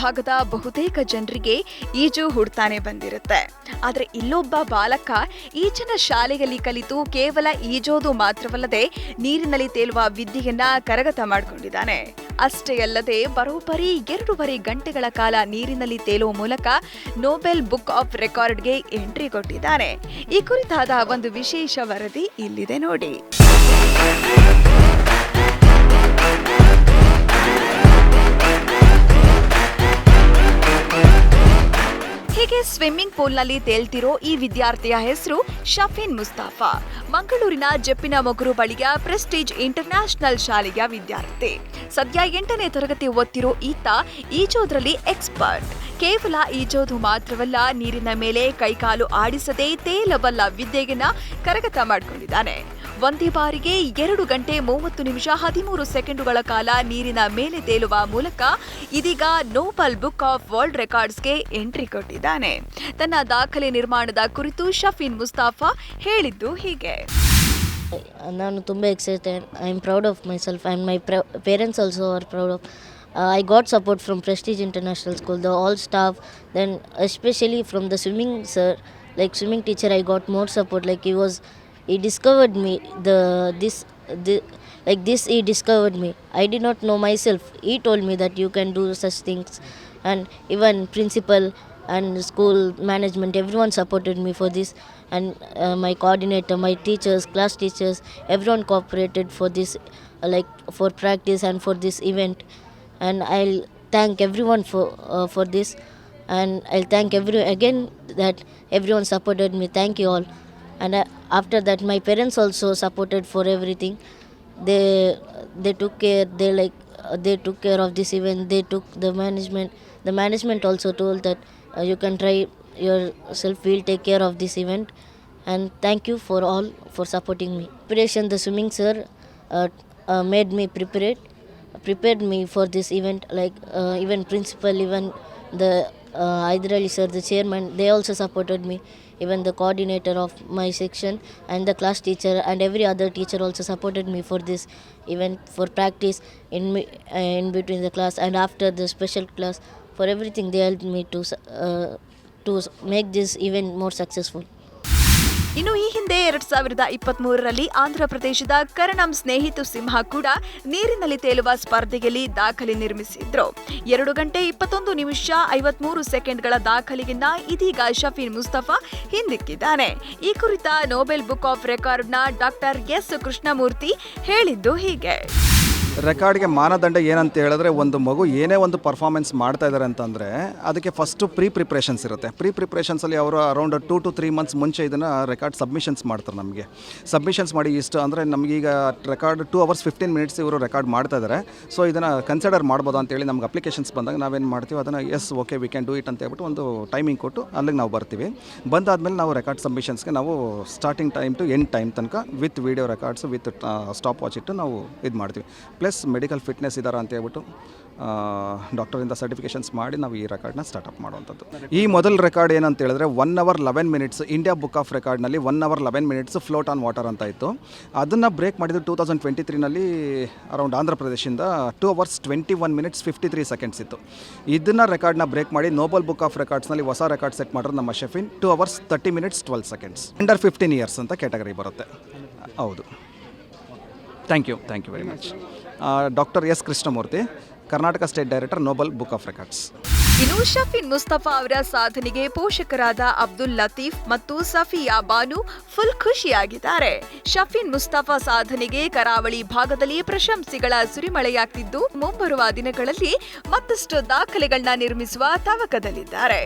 ಭಾಗದ ಬಹುತೇಕ ಜನರಿಗೆ ಈಜು ಹುಡ್ತಾನೆ ಬಂದಿರುತ್ತೆ. ಆದರೆ ಇಲ್ಲೊಬ್ಬ ಬಾಲಕ ಈಜಿನ ಶಾಲೆಯಲ್ಲಿ ಕಲಿತು ಕೇವಲ ಈಜೋದು ಮಾತ್ರವಲ್ಲದೆ ನೀರಿನಲ್ಲಿ ತೇಲುವ ವಿದ್ಯೆಯನ್ನ ಕರಗತ ಮಾಡಿಕೊಂಡಿದ್ದಾನೆ. ಅಷ್ಟೇ ಅಲ್ಲದೆ ಬರೋಬ್ಬರಿ ಎರಡೂವರೆ ಗಂಟೆಗಳ ಕಾಲ ನೀರಿನಲ್ಲಿ ತೇಲುವ ಮೂಲಕ ನೋಬೆಲ್ ಬುಕ್ ಆಫ್ ರೆಕಾರ್ಡ್ಗೆ ಎಂಟ್ರಿ ಕೊಟ್ಟಿದ್ದಾನೆ. ಈ ಕುರಿತಾದ ಒಂದು ವಿಶೇಷ ವರದಿ ಇಲ್ಲಿದೆ ನೋಡಿ. ಸ್ವಿಮ್ಮಿಂಗ್ ಪೂಲ್ನಲ್ಲಿ ತೇಲ್ತಿರೋ ಈ ವಿದ್ಯಾರ್ಥಿಯ ಹೆಸರು ಶಫೀನ್ ಮುಸ್ತಾಫಾ. ಮಂಗಳೂರಿನ ಜಪ್ಪಿನ ಮೊಗರು ಬಳಿಯ ಪ್ರೆಸ್ಟೀಜ್ ಇಂಟರ್ನ್ಯಾಷನಲ್ ಶಾಲೆಯ ವಿದ್ಯಾರ್ಥಿ. ಸದ್ಯ ಎಂಟನೇ ತರಗತಿ ಓದ್ತಿರೋ ಈತ ಈಜೋದ್ರಲ್ಲಿ ಎಕ್ಸ್ಪರ್ಟ್. ಕೇವಲ ಈಜೋದು ಮಾತ್ರವಲ್ಲ, ನೀರಿನ ಮೇಲೆ ಕೈಕಾಲು ಆಡಿಸದೆ ತೇಲಬಲ್ಲ ವಿದ್ಯೆಗಿನ ಕರಗತ ಮಾಡಿಕೊಂಡಿದ್ದಾನೆ. ಒಂದೇ ಬಾರಿಗೆ ಎರಡು ಗಂಟೆ ಮೂವತ್ತು ನಿಮಿಷ ಹದಿಮೂರು ಸೆಕೆಂಡುಗಳ ಕಾಲ ನೀರಿನ ಮೇಲೆ ತೇಲುವ ಮೂಲಕ ಇದೀಗ ನೋಬಲ್ ಬುಕ್ ಆಫ್ ವರ್ಲ್ಡ್ ರೆಕಾರ್ಡ್ಸ್ಗೆ ಎಂಟ್ರಿ ಕೊಟ್ಟಿದ್ದಾನೆ. ತನ್ನ ದಾಖಲೆ ನಿರ್ಮಾಣದ ಕುರಿತು ಶಫೀನ್ ಮುಸ್ತಾಫಾ ಹೇಳಿದ್ದು ಹೀಗೆ. ನಾನು ತುಂಬ excited I am proud of myself and my parents also are proud of Uh, I got support from Prestige International School, the all staff, then especially from the swimming sir, like swimming teacher, I got more support. Like he was, he discovered me the this the like this he discovered me. I did not know myself. He told me that you can do such things. And even principal and school management everyone supported me for this. And uh, my coordinator my teachers class teachers everyone cooperated for this uh, like for practice and for this event and i'll thank everyone for uh, for this. And i'll thank every again that everyone supported me. Thank you all. And uh, after that my parents also supported for everything. They they took care they like uh, they took care of this event. They took the management. The management also told that uh, you can try yourself. We'll take care of this event. And thank you for all for supporting me. Preparation the swimming sir uh, uh, made me prepared prepared me for this event like uh, even principal even the uh, sir the chairman they also supported me even the coordinator of my section and the class teacher and every other teacher also supported me for this event for practice in uh, in between the class and after the special class. For everything they helped me to uh, to make this event more successful ಇನ್ನು ಈ ಹಿಂದೆ ಎರಡ್ ಸಾವಿರದ ಇಪ್ಪತ್ತ್ ಮೂರರಲ್ಲಿ ಆಂಧ್ರ ಪ್ರದೇಶದ ಕರಣಂ ಸ್ನೇಹಿತು ಸಿಂಹ ಕೂಡ ನೀರಿನಲ್ಲಿ ತೇಲುವ ಸ್ಪರ್ಧೆಯಲ್ಲಿ ದಾಖಲೆ ನಿರ್ಮಿಸಿದ್ರು. ಎರಡು ಗಂಟೆ ಇಪ್ಪತ್ತೊಂದು ನಿಮಿಷ ಐವತ್ಮೂರು ಸೆಕೆಂಡ್ಗಳ ದಾಖಲೆಯನ್ನ ಇದೀಗ ಶಫೀನ್ ಮುಸ್ತಫಾ ಹಿಂದಿಕ್ಕಿದ್ದಾನೆ. ಈ ಕುರಿತ ನೋಬೆಲ್ ಬುಕ್ ಆಫ್ ರೆಕಾರ್ಡ್ನ ಡಾಕ್ಟರ್ ಎಸ್ ಕೃಷ್ಣಮೂರ್ತಿ ಹೇಳಿದ್ದು ಹೀಗೆ. ರೆಕಾರ್ಡ್ಗೆ ಮಾನದಂಡ ಏನಂತ ಹೇಳಿದ್ರೆ ಒಂದು ಮಗು ಏನೇ ಒಂದು ಪರ್ಫಾರ್ಮೆನ್ಸ್ ಮಾಡ್ತಾ ಇದ್ದಾರೆ ಅಂತಂದರೆ ಅದಕ್ಕೆ ಫಸ್ಟು ಪ್ರೀ ಪ್ರಿಪ್ರೇಷನ್ಸ್ ಇರುತ್ತೆ. ಪ್ರೀ ಪ್ರಿಪ್ರೇಷನ್ಸಲ್ಲಿ ಅವರು around two to three months ಮುಂಚೆ ಇದನ್ನು ರೆಕಾರ್ಡ್ ಸಬ್ಮಿಷನ್ಸ್ ಮಾಡ್ತಾರೆ ನಮಗೆ. ಸಬ್ಮಿಷನ್ಸ್ ಮಾಡಿ ಇಷ್ಟು ಅಂದರೆ ನಮಗೀಗ record two hours fifteen minutes ಇವರು ರೆಕಾರ್ಡ್ ಮಾಡ್ತಾ ಇದ್ದಾರೆ ಸೊ ಇದನ್ನು ಕನ್ಸಿಡರ್ ಮಾಡ್ಬೋದು ಅಂತೇಳಿ ನಮ್ಗೆ ಅಪ್ಲಿಕೇಶನ್ಸ್ ಬಂದಾಗ ನಾವೇನು ಮಾಡ್ತೀವಿ, ಅದನ್ನು yes okay we can do it ಅಂತ ಹೇಳ್ಬಿಟ್ಟು ಒಂದು ಟೈಮಿಂಗ್ ಕೊಟ್ಟು ಅಲ್ಲಿಗೆ ನಾವು ಬರ್ತೀವಿ. ಬಂದಾದಮೇಲೆ ನಾವು ರೆಕಾರ್ಡ್ ಸಬ್ಮಿಷನ್ಸ್ಗೆ ನಾವು starting time to end time ತನಕ with video records with stopwatch ಇಟ್ಟು ನಾವು ಇದು ಮಾಡ್ತೀವಿ. ಪ್ಲಸ್ ಮೆಡಿಕಲ್ ಫಿಟ್ನೆಸ್ ಇದ್ದಾರೆ ಅಂತ ಹೇಳ್ಬಿಟ್ಟು ಡಾಕ್ಟರಿಂದ ಸರ್ಟಿಫಿಕೇಷನ್ಸ್ ಮಾಡಿ ನಾವು ಈ ರೆಕಾರ್ಡ್ನ ಸ್ಟಾರ್ಟಪ್ ಮಾಡುವಂಥದ್ದು. ಈ ಮೊದಲ ರೆಕಾರ್ಡ್ ಏನಂತ ಹೇಳಿದ್ರೆ one hour eleven minutes India book of ರೆಕಾರ್ಡ್ನಲ್ಲಿ one hour eleven minutes float on water ಅಂತ ಇತ್ತು. ಅದನ್ನು ಬ್ರೇಕ್ ಮಾಡಿದ್ದು ಟೂ ತೌಸಂಡ್ ಟ್ವೆಂಟಿ ತ್ರೀನಲ್ಲಿ ಅರೌಂಡ್ ಆಂಧ್ರ ಪ್ರದೇಶದಿಂದ two hours twenty one minutes fifty three seconds ಇತ್ತು. ಇದನ್ನು ರೆಕಾರ್ಡ್ನ ಬ್ರೇಕ್ ಮಾಡಿ ನೋಬಲ್ ಬುಕ್ ಆಫ್ ರೆಕಾರ್ಡ್ಸ್ನಲ್ಲಿ ಹೊಸ ರೆಕಾರ್ಡ್ ಸೆಟ್ ಮಾಡಿದ್ರು ನಮ್ಮ Shefin two hours thirty minutes twelve seconds under fifteen years ಅಂತ ಕ್ಯಾಟಗರಿ ಬರುತ್ತೆ. ಹೌದು. Thank you thank you very much doctor S Krishnamurthy, Karnataka state director Nobel book of records. ಇನ್ನು ಶಫೀನ್ ಮುಸ್ತಫಾ ಅವರ ಸಾಧನೆಗೆ ಪೋಷಕರಾದ ಅಬ್ದುಲ್ ಲತೀಫ್ ಮತ್ತು ಸಫಿಯಾ ಬಾನು ಫುಲ್ ಖುಷಿಯಾಗಿದ್ದಾರೆ. ಶಫೀನ್ ಮುಸ್ತಫಾ ಸಾಧನೆಗೆ ಕರಾವಳಿ ಭಾಗದಲ್ಲಿ ಪ್ರಶಂಸೆಗಳ ಸುರಿಮಳೆಯಾಗ್ತಿದ್ದು, ಮುಂಬರುವ ದಿನಗಳಲ್ಲಿ ಮತ್ತಷ್ಟು ದಾಖಲೆಗಳನ್ನ ನಿರ್ಮಿಸುವ ತವಕದಲ್ಲಿದ್ದಾರೆ.